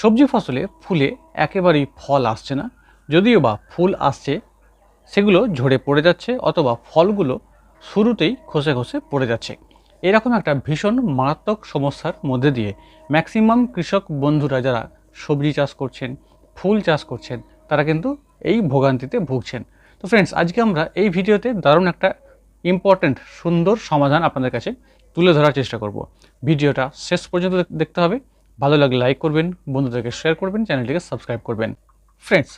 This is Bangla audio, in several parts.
সবজি ফসলে ফুলে একেবারেই ফল আসছে না। যদিও বা ফুল আসছে, সেগুলো ঝরে পড়ে যাচ্ছে অথবা ফলগুলো শুরুতেই খসে খসে পড়ে যাচ্ছে। এরকম একটা ভীষণ মারাত্মক সমস্যার মধ্যে দিয়ে ম্যাক্সিমাম কৃষক বন্ধুরা যারা সবজি চাষ করছেন, ফুল চাষ করছেন, তারা কিন্তু এই ভোগান্তিতে ভুগছেন। তো ফ্রেন্ডস আজকে আমরা এই ভিডিওতে দারুণ একটা ইম্পর্ট্যান্ট সুন্দর সমাধান আপনাদের কাছে তুলে ধরার চেষ্টা করব। ভিডিওটা শেষ পর্যন্ত দেখতে হবে। ভালো লাগলে লাইক করবেন, বন্ধুদেরকে শেয়ার করবেন চ্যানেলটিকে সাবস্ক্রাইব করবেন। ফ্রেন্ডস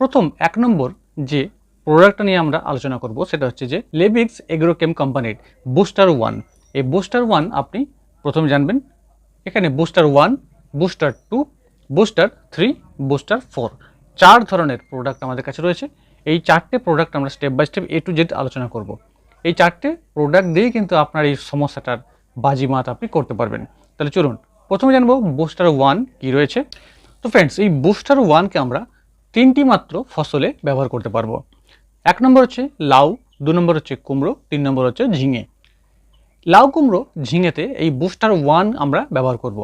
প্রথম এক নম্বর যে প্রোডাক্টটা নিয়ে আমরা আলোচনা করব সেটা হচ্ছে যে লেবিক্স এগ্রোকেম কোম্পানির বুস্টার ওয়ান এই বুস্টার ওয়ান আপনি প্রথম জানবেন, এখানে booster one booster two booster three booster four চার ধরনের প্রোডাক্ট আমাদের কাছে রয়েছে। এই চারটে প্রোডাক্ট আমরা step by step A to Z আলোচনা করব। এই চারটে প্রোডাক্ট দিয়েই কিন্তু আপনার এই সমস্যাটার বাজিমাত আপনি করতে পারবেন। তাহলে চলুন প্রথমে জানব বুস্টার ওয়ান কী রয়েছে। তো ফ্রেন্ডস এই বুস্টার ওয়ানকে আমরা তিনটি মাত্র ফসলে ব্যবহার করতে পারব। এক নম্বর হচ্ছে লাউ, দু নম্বর হচ্ছে কুমড়ো, তিন নম্বর হচ্ছে ঝিঙে। লাউ, কুমড়ো, ঝিঙেতে এই বুস্টার ওয়ান আমরা ব্যবহার করব।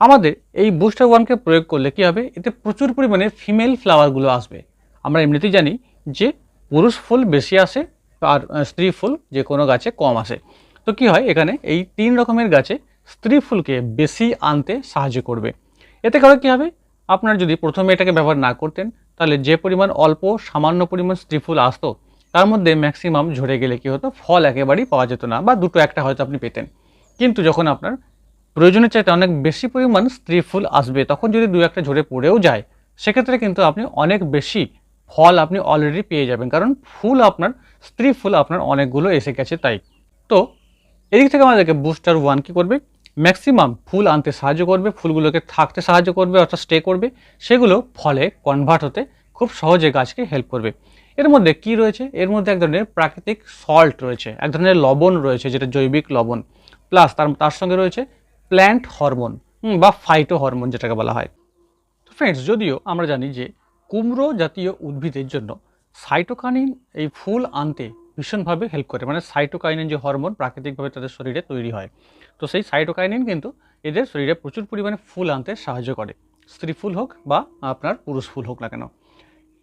আমাদের এই বুস্টার ওয়ানকে প্রয়োগ করলে কী হবে? এতে প্রচুর পরিমাণে ফিমেল ফ্লাওয়ারগুলো আসবে। আমরা এমনিতেই জানি যে পুরুষ ফুল বেশি আসে আর স্ত্রী ফুল যে কোনো গাছে কম আসে। তো কি হয়? এখানে এই তিন রকমের গাছে স্ত্রী ফুলকে বেশি আনতে সাহায্য করবে। এতে করে কী হবে? আপনার যদি প্রথমে এটাকে ব্যবহার না করতেন, তাহলে যে পরিমাণ অল্প, সামান্য পরিমাণ স্ত্রী ফুল আসতো, তার মধ্যে ম্যাক্সিমাম ঝরে গেলে কি হতো? ফল একেবারেই পাওয়া যেত না, বা দুটো একটা হয়তো আপনি পেতেন। কিন্তু যখন আপনার প্রয়োজনের চাইতে অনেক বেশি পরিমাণ স্ত্রী ফুল আসবে, তখন যদি দু একটা ঝরে পড়েও যায়, সেক্ষেত্রে কিন্তু আপনি অনেক বেশি ফল আপনি অলরেডি পেয়ে যাবেন, কারণ ফুল আপনার স্ত্রী ফুল আপনার অনেকগুলো এসে গেছে তাই। তো, এদিক থেকে আমাদেরকে বুস্টার ওয়ান কী করবে? ম্যাক্সিমাম ফুল আনতে সাহায্য করবে, ফুলগুলোকে থাকতে সাহায্য করবে, অর্থাৎ স্টে করবে। সেগুলো ফলে কনভার্ট হতে খুব সহজে গাছকে হেল্প করবে। এর মধ্যে কি রয়েছে? এর মধ্যে এক ধরনের প্রাকৃতিক সল্ট রয়েছে, এক ধরনের লবণ রয়েছে, যেটা জৈবিক লবণ। প্লাস তার তার সঙ্গে রয়েছে প্ল্যান্ট হরমোন বা ফাইটো হরমোন যেটাকে বলা হয়। তো ফ্রেন্ডস যদিও আমরা জানি যে কুমড়ো জাতীয় উদ্ভিদের জন্য সাইটোকানিন এই ফুল আনতে ভীষণভাবে হেল্প করে মানে সাইটোকাইনিন যে হরমোন প্রাকৃতিকভাবে তাদের শরীরে তৈরি হয়। তো সেই সাইটোকাইনিন কিন্তু এদের শরীরে প্রচুর পরিমাণে ফুল আনতে সাহায্য করে। স্ত্রী ফুল হোক বা আপনার পুরুষ ফুল হোক না কেন।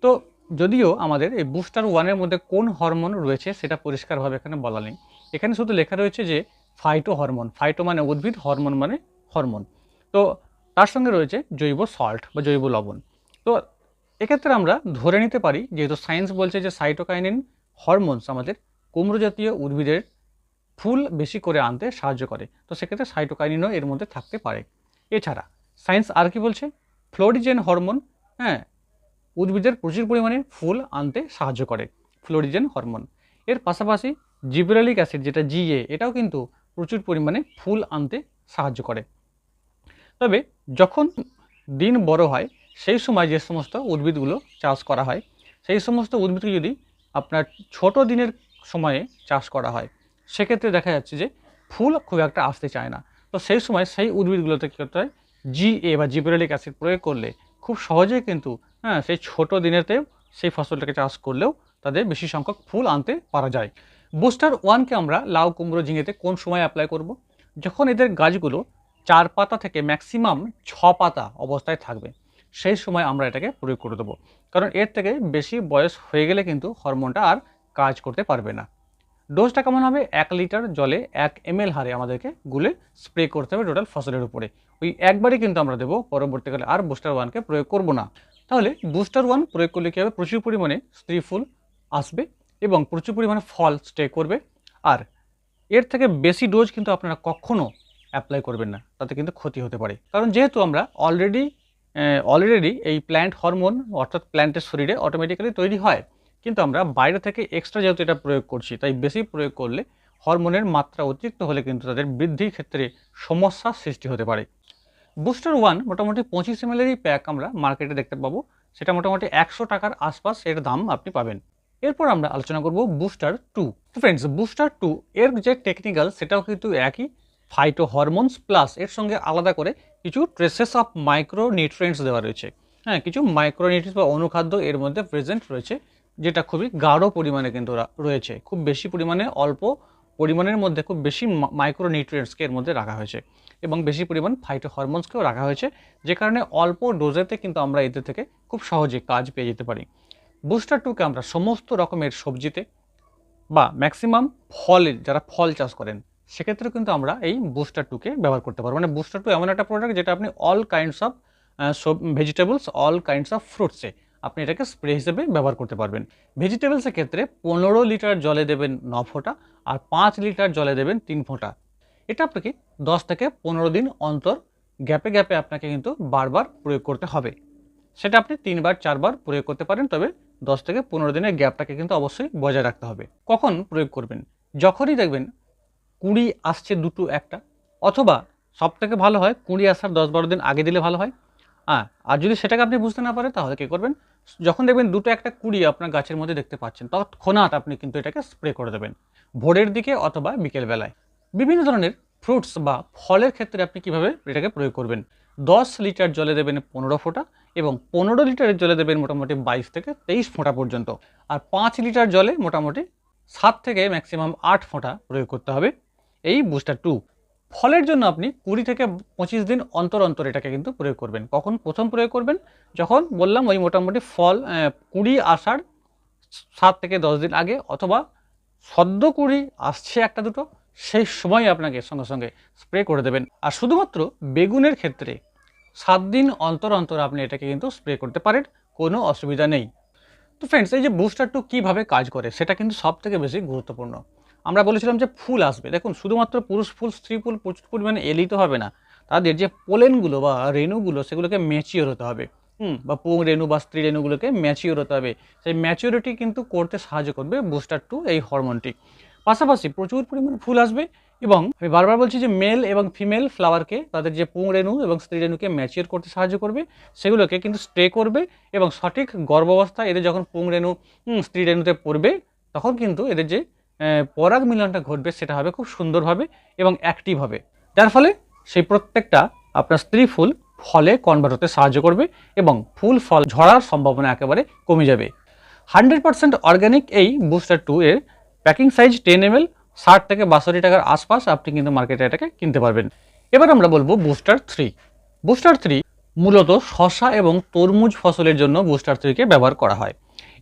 তো যদিও আমাদের এই বুস্টার ওয়ানের মধ্যে কোন হরমোন রয়েছে সেটা পরিষ্কারভাবে এখানে বলা নেই। এখানে শুধু লেখা রয়েছে যে ফাইটো হরমোন ফাইটো মানে উদ্ভিদ হরমোন মানে হরমোন তো তার সঙ্গে রয়েছে জৈব সল্ট বা জৈব লবণ। তো এক্ষেত্রে আমরা ধরে নিতে পারি, যেহেতু সায়েন্স বলছে যে সাইটোকাইনিন হরমোনস আমাদের কুমড়ো জাতীয় উদ্ভিদের ফুল বেশি করে আনতে সাহায্য করে। তো সেক্ষেত্রে সাইটোকাইনিনও এর মধ্যে থাকতে পারে। এছাড়া সায়েন্স আর কি বলছে? ফ্লোরিজেন হরমোন হ্যাঁ উদ্ভিদের প্রচুর পরিমাণে ফুল আনতে সাহায্য করে, ফ্লোরিজেন হরমোন। এর পাশাপাশি জিব্রেলিক অ্যাসিড যেটা জিএ এটাও কিন্তু প্রচুর পরিমাণে ফুল আনতে সাহায্য করে। তবে যখন দিন বড় হয়, সেই সময় যে সমস্ত উদ্ভিদগুলো চাষ করা হয়, সেই সমস্ত উদ্ভিদকে যদি আপনার ছোট দিনের সময়ে চাষ করা হয়। সেক্ষেত্রে দেখা যাচ্ছে যে ফুল খুব একটা আসতে চায় না। তো সেই সময় সেই উদ্ভিদগুলোতে কী করতে হয়? জিএ বা জিব্রেলিক অ্যাসিড প্রয়োগ করলে খুব সহজে কিন্তু হ্যাঁ সেই ছোট দিনেতেও সেই ফসলটাকে চাষ করলেও তাদের বেশি সংখ্যক ফুল আনতে পারা যায়। বুস্টার ওয়ানকে আমরা লাউ, কুমড়ো, ঝিঙেতে কোন সময় অ্যাপ্লাই করব? যখন এদের গাছগুলো চার পাতা থেকে ম্যাক্সিমাম ছ পাতা অবস্থায় থাকবে। সেই সময় আমরা এটাকে প্রয়োগ করে দেবো। কারণ এর থেকে বেশি বয়স হয়ে গেলে কিন্তু হরমোনটা আর কাজ করতে পারবে না। ডোজটা কেমন হবে? এক লিটার জলে এক এমএল হারে আমাদেরকে গুলে স্প্রে করতে হবে টোটাল ফসলের উপরে। ওই একবারই কিন্তু আমরা দেবো, পরবর্তীকালে আর বুস্টার ওয়ানকে প্রয়োগ করব না। তাহলে বুস্টার ওয়ান প্রয়োগ করলে কী হবে? প্রচুর পরিমাণে স্ত্রী ফুল আসবে এবং প্রচুর পরিমাণে ফল স্টে করবে। আর এর থেকে বেশি ডোজ কিন্তু আপনারা কখনও অ্যাপ্লাই করবেন না, তাতে কিন্তু ক্ষতি হতে পারে। কারণ যেহেতু আমরা অলরেডি অলরেডি এই প্ল্যান্ট হরমোন অর্থাৎ প্ল্যান্টের শরীরে অটোমেটিক্যালি তৈরি হয়। কিন্তু আমরা বাইরে থেকে এক্সট্রা যেহেতু এটা প্রয়োগ করছি, তাই বেশি প্রয়োগ করলে হরমোনের মাত্রা অতিরিক্ত হলে কিন্তু তাদের বৃদ্ধির ক্ষেত্রে সমস্যার সৃষ্টি হতে পারে। বুস্টার ওয়ান মোটামুটি পঁচিশ এমএলেরই প্যাক আমরা মার্কেটে দেখতে পাবো। সেটা মোটামুটি একশো টাকার আশপাশ এর দাম আপনি পাবেন। এরপর আমরা আলোচনা করব booster two friends booster two এর যে টেকনিক্যাল সেটাও কিন্তু একই। ফাইটো হরমোনস প্লাস এর সঙ্গে আলাদা করে কিছু ট্রেসেস অফ মাইক্রো নিউট্রিয়েন্টস দেওয়া রয়েছে। হ্যাঁ কিছু মাইক্রো নিউট্রিয়েন্টস বা অনুখাদ্য এর মধ্যে প্রেজেন্ট রয়েছে, যেটা খুবই গাঢ় পরিমাণে কিন্তু রয়েছে। খুব বেশি পরিমাণে, অল্প পরিমাণের মধ্যে খুব বেশি মাইক্রো নিউট্রিয়েন্টসকে এর মধ্যে রাখা হয়েছে এবং বেশি পরিমাণ ফাইটো হরমোনসকেও রাখা হয়েছে, যে কারণে অল্প ডোজেতে কিন্তু আমরা এদের থেকে খুব সহজে কাজ পেয়ে যেতে পারি। বুস্টার টুকে আমরা সমস্ত রকমের সবজিতে বা ম্যাক্সিমাম ফলের, যারা ফল চাষ করেন সেক্ষেত্রে কিন্তু আমরা এই বুস্টার টুকে ব্যবহার করতে পারব। মানে বুস্টার টু এমন একটা প্রোডাক্ট যেটা আপনি all kinds of vegetables all kinds of ফ্রুটসে আপনি এটাকে স্প্রে হিসেবে ব্যবহার করতে পারবেন। ভেজিটেবলসের ক্ষেত্রে পনেরো লিটার জলে দেবেন ন ফোঁটা আর পাঁচ লিটার জলে দেবেন তিন ফোঁটা। এটা আপনাকে দশ থেকে পনেরো দিন অন্তর গ্যাপে গ্যাপে আপনাকে কিন্তু বারবার প্রয়োগ করতে হবে। সেটা আপনি তিনবার, চারবার প্রয়োগ করতে পারেন, তবে দশ থেকে পনেরো দিনের গ্যাপটাকে কিন্তু অবশ্যই বজায় রাখতে হবে। কখন প্রয়োগ করবেন? যখনই দেখবেন কুড়ি আসছে দুটো একটা। অথবা সব থেকে ভালো হয়, কুড়ি আসার দশ বারো দিন আগে দিলে ভালো হয়। হ্যাঁ আর যদি সেটাকে আপনি বুঝতে না পারেন, তাহলে কী করবেন? যখন দেখবেন দুটো একটা কুড়ি আপনার গাছের মধ্যে দেখতে পাচ্ছেন, তৎক্ষণাৎ আপনি কিন্তু এটাকে স্প্রে করে দেবেন। ভোরের দিকে অথবা বিকেলবেলায়। বিভিন্ন ধরনের ফ্রুটস বা ফলের ক্ষেত্রে আপনি কীভাবে এটাকে প্রয়োগ করবেন? দশ লিটার জলে দেবেন পনেরো ফোঁটা এবং পনেরো লিটারের জলে দেবেন মোটামুটি বাইশ থেকে তেইশ ফোঁটা পর্যন্ত। আর পাঁচ লিটার জলে মোটামুটি সাত থেকে ম্যাক্সিমাম আট ফোঁটা প্রয়োগ করতে হবে। এই বুস্টার টু ফলের জন্য আপনি কুড়ি থেকে পঁচিশ দিন অন্তর অন্তর এটাকে কিন্তু প্রয়োগ করবেন। কখন প্রথম প্রয়োগ করবেন? যখন বললাম ওই মোটামুটি ফল কুড়ি আসার সাত থেকে দশ দিন আগে অথবা সদ্য কুড়ি আসছে একটা দুটো, সেই সময় আপনাকে সঙ্গে সঙ্গে স্প্রে করে দেবেন। আর শুধুমাত্র বেগুনের ক্ষেত্রে সাত দিন অন্তর অন্তর আপনি এটাকে কিন্তু স্প্রে করতে পারেন, কোনো অসুবিধা নেই। তো ফ্রেন্ডস এই যে বুস্টার টু কীভাবে কাজ করে, সেটা কিন্তু সব থেকে বেশি গুরুত্বপূর্ণ। আমরা বলেছিলাম যে ফুল আসবে। দেখুন, শুধুমাত্র পুরুষ ফুল, স্ত্রী ফুল প্রচুর পরিমাণে এলেই তো হবে না। তাদের যে পোলেনগুলো বা রেণুগুলো, সেগুলোকে ম্যাচিওর হতে হবে। হুম, বা পুং রেণু বা স্ত্রী রেণুগুলোকে ম্যাচিওর হতে হবে। সেই ম্যাচিওরিটি কিন্তু করতে সাহায্য করবে বুস্টার টু এই হরমোনটি পাশাপাশি প্রচুর পরিমাণে ফুল আসবে এবং আমি বারবার বলছি যে মেল এবং ফিমেল ফ্লাওয়ারকে তাদের যে পুং রেণু এবং স্ত্রী রেণুকে ম্যাচিওর করতে সাহায্য করবে, সেগুলোকে কিন্তু স্টে করবে এবং সঠিক গর্ভাবস্থা এদের যখন পুং রেণু স্ত্রী রেণুতে পড়বে, তখন কিন্তু এদের যে পরাগ মিলনটা ঘটবে, সেটা হবে খুব সুন্দরভাবে এবং অ্যাক্টিভ হবে। যার ফলে সেই প্রত্যেকটা আপনার স্ত্রী ফুল ফলে কনভার্ট হতে সাহায্য করবে এবং ফুল ফল ঝরার সম্ভাবনা একেবারে কমে যাবে। হান্ড্রেড পার্সেন্ট অর্গ্যানিক এই বুস্টার টু এর packing size ten M L ষাট থেকে বাষট্টি টাকার আশপাশ আপনি কিন্তু মার্কেটে এটাকে কিনতে পারবেন। এবার আমরা বলব বুস্টার থ্রি বুস্টার থ্রি মূলত শশা এবং তরমুজ ফসলের জন্য বুস্টার থ্রিকে ব্যবহার করা হয়।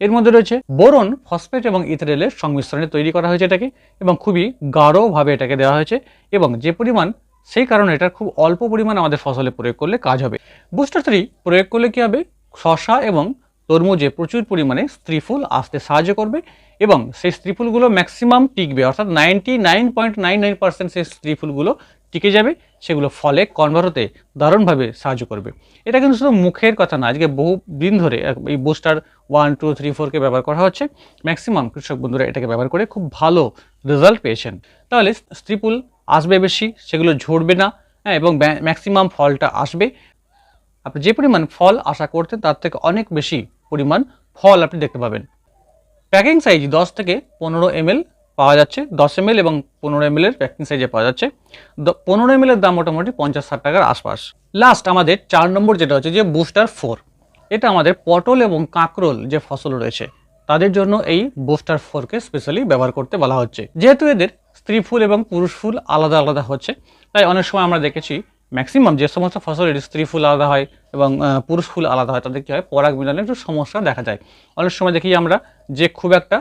এর মধ্যে রয়েছে বোরন, ফসফেট এবং ইথারেলের সংমিশ্রণে তৈরি করা হয়েছে এটাকে এবং খুবই গাঢ়ভাবে এটাকে দেওয়া হয়েছে এবং যে পরিমাণ, সেই কারণে এটার খুব অল্প পরিমাণ আমাদের ফসলে প্রয়োগ করলে কাজ হবে। বুস্টার থ্রি প্রয়োগ করলে কী হবে? শশা এবং তরমুজে প্রচুর পরিমাণে স্ত্রী ফুল আসতে সাহায্য করবে এবং সেই স্ত্রী ফুলগুলো ম্যাক্সিমাম টিকবে, অর্থাৎ ninety nine point nine nine percent সেই স্ত্রী ফুলগুলো টিকে যাবে। সেগুলো ফলে কনভার্ট হতে দারুণভাবে সাহায্য করবে। এটা কিন্তু শুধু মুখের কথা না, আজকে বহু দিন ধরে এই বুস্টার ওয়ান টু থ্রি ফোরকে ব্যবহার করা হচ্ছে। ম্যাক্সিমাম কৃষক বন্ধুরা এটাকে ব্যবহার করে খুব ভালো রেজাল্ট পেয়েছেন। তাহলে স্ত্রী ফুল আসবে বেশি, সেগুলো ঝরবে না হ্যাঁ এবং ম্যাক্সিমাম ফলটা আসবে। আপনি যে পরিমাণ ফল আশা করতেন, তার থেকে অনেক বেশি পরিমাণ ফল আপনি দেখতে পাবেন। প্যাকিং সাইজ দশ থেকে পনেরো এম পাওয়া যাচ্ছে দশ এম এবং পনেরো এম এর প্যাকিং সাইজে পাওয়া যাচ্ছে। পনেরো এম দাম মোটামুটি পঞ্চাশ ষাট টাকার আশপাশ। লাস্ট আমাদের চার নম্বর যেটা হচ্ছে যে বুস্টার ফোর এটা আমাদের পটল এবং কাঁকরোল যে ফসল রয়েছে, তাদের জন্য এই বুস্টার ফোরকে স্পেশালি ব্যবহার করতে বলা হচ্ছে। যেহেতু এদের স্ত্রী ফুল এবং পুরুষ ফুল আলাদা আলাদা হচ্ছে, তাই অনেক সময় আমরা দেখেছি ম্যাক্সিমাম যে সমস্ত ফসলের স্ত্রী ফুল আলাদা হয় এবং পুরুষ ফুল আলাদা হয়, তাদের কী হয়? পরাগ মিলনে একটু সমস্যা দেখা যায়। অনেক সময় দেখি আমরা যে খুব একটা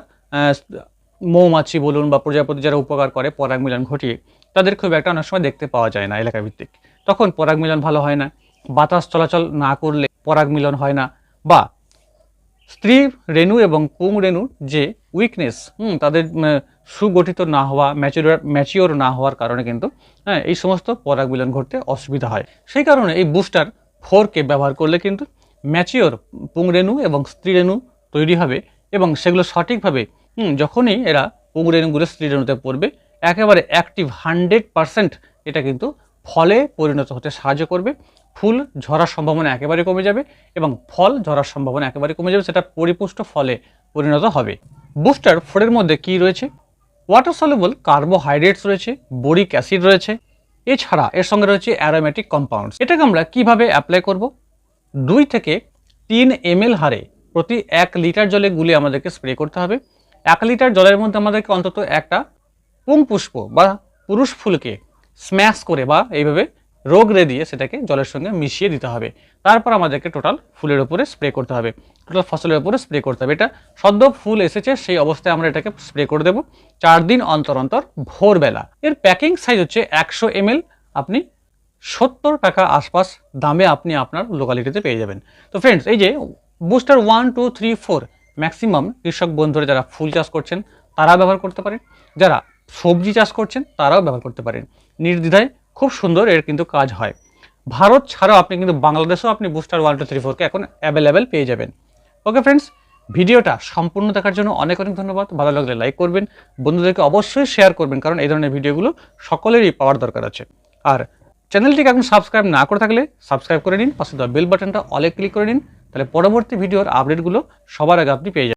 মৌমাছি বলুন বা প্রজাপতি যারা উপকার করে পরাগ মিলন ঘটিয়ে, তাদের খুব একটা অনেক সময় দেখতে পাওয়া যায় না এলাকা ভিত্তিক তখন পরাগ মিলন ভালো হয় না, বাতাস চলাচল না করলে পরাগ মিলন হয় না, বা স্ত্রী রেণু এবং পুং রেণুর যে উইকনেস হুম, তাদের সুগঠিত না হওয়া ম্যাচিওর ম্যাচিওর না হওয়ার কারণে কিন্তু হ্যাঁ এই সমস্ত পরাগ মিলন ঘটতে অসুবিধা হয়। সেই কারণে এই বুস্টার ফোরকে ব্যবহার করলে কিন্তু ম্যাচিওর পুং রেণু এবং স্ত্রী রেণু তৈরি হবে এবং সেগুলো সঠিকভাবে হুম, যখনই এরা পুং রেণুগুলো স্ত্রী রেণুতে পড়বে একেবারে অ্যাক্টিভ হান্ড্রেড পারসেন্ট এটা কিন্তু ফলে পরিণত হতে সাহায্য করবে। ফুল ঝরার সম্ভাবনা একেবারে কমে যাবে এবং ফল ঝরার সম্ভাবনা একেবারে কমে যাবে সেটা পরিপুষ্ট ফলে পরিণত হবে। বুস্টার ফোরের মধ্যে কি রয়েছে? ওয়াটার সলিউবল কার্বোহাইড্রেটস রয়েছে বোরিক অ্যাসিড রয়েছে এছাড়া এর সঙ্গে রয়েছে অ্যারোমেটিক কম্পাউন্ডস এটাকে আমরা কীভাবে অ্যাপ্লাই করব? দুই থেকে তিন এম হারে প্রতি এক লিটার জলে গুলে আমাদেরকে স্প্রে করতে হবে। এক লিটার জলের মধ্যে আমাদেরকে অন্তত একটা পুং পুষ্প বা পুরুষ ফুলকে স্ম্যাশ করে বা এইভাবে রোগ রে দিয়ে সেটাকে জলের সঙ্গে মিশিয়ে দিতে হবে। তারপর আমাদেরকে টোটাল ফুলের উপরে স্প্রে করতে হবে। টোটাল ফসলের উপরে স্প্রে করতে হবে। এটা সদ্য ফুল এসেছে, সেই অবস্থায় আমরা এটাকে স্প্রে করে দেবো চার দিন অন্তর অন্তর ভোরবেলা। এর প্যাকিং সাইজ হচ্ছে একশো এম আপনি সত্তর টাকা আশপাশ দামে আপনি আপনার লোকালিটিতে পেয়ে যাবেন। তো ফ্রেন্ডস এই যে booster one two three four maximum কৃষক বন্ধুরা যারা ফুল চাষ করছেন তারা ব্যবহার করতে পারেন। যারা সবজি চাষ করছেন, তারাও ব্যবহার করতে পারেন। নির্দ্বিধায় খুব সুন্দর এর কিন্তু কাজ হয়। ভারত ছাড়াও আপনি কিন্তু বাংলাদেশেও আপনি বুস্টার ওয়ান টু থ্রি ফোরকে এখন অ্যাভেলেবেল পেয়ে যাবেন। ওকে ফ্রেন্ডস ভিডিওটা সম্পূর্ণ দেখার জন্য অনেক অনেক ধন্যবাদ। ভালো লাগলে লাইক করবেন। বন্ধুদেরকে অবশ্যই শেয়ার করবেন, কারণ এই ধরনের ভিডিওগুলো সকলেরই পাওয়ার দরকার আছে। আর চ্যানেলটিকে এখন সাবস্ক্রাইব না করে থাকলে সাবস্ক্রাইব করে নিন, পাশে দেওয়া বেল বাটনটা অলে ক্লিক করে নিন, তাহলে পরবর্তী ভিডিওর আপডেটগুলো সবার আগে আপনি পেয়ে যাবেন।